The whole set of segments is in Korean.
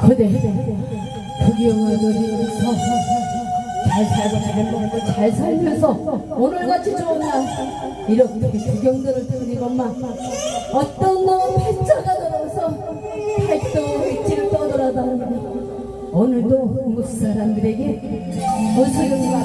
그대 부경아들이서 잘 살고 잘 먹고 잘 살면서 오늘같이 좋은 날 이렇게 구경들을 드리건만 어떤 놈 패자가 들어서 팔도백지를 떠돌아다니는 오늘도 한국 사람들에게 무술과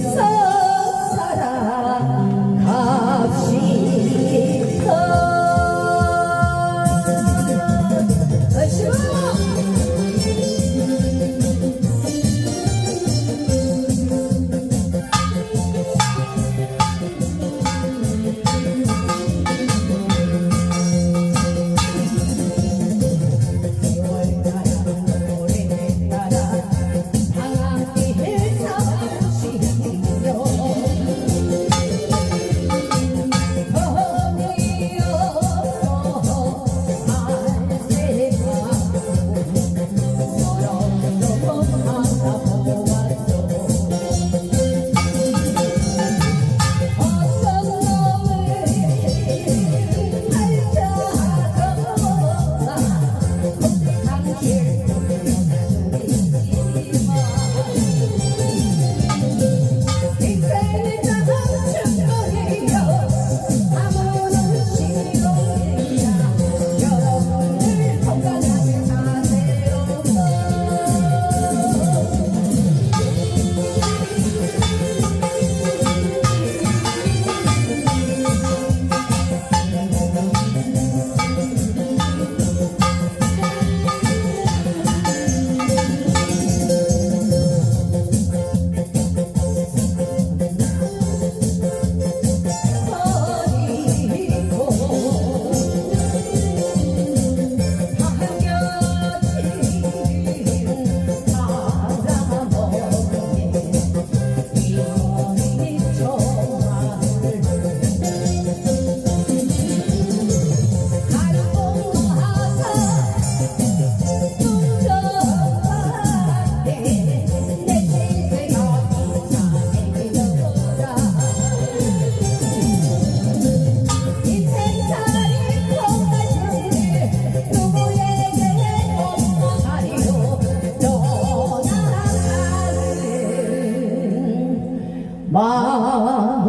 So 마음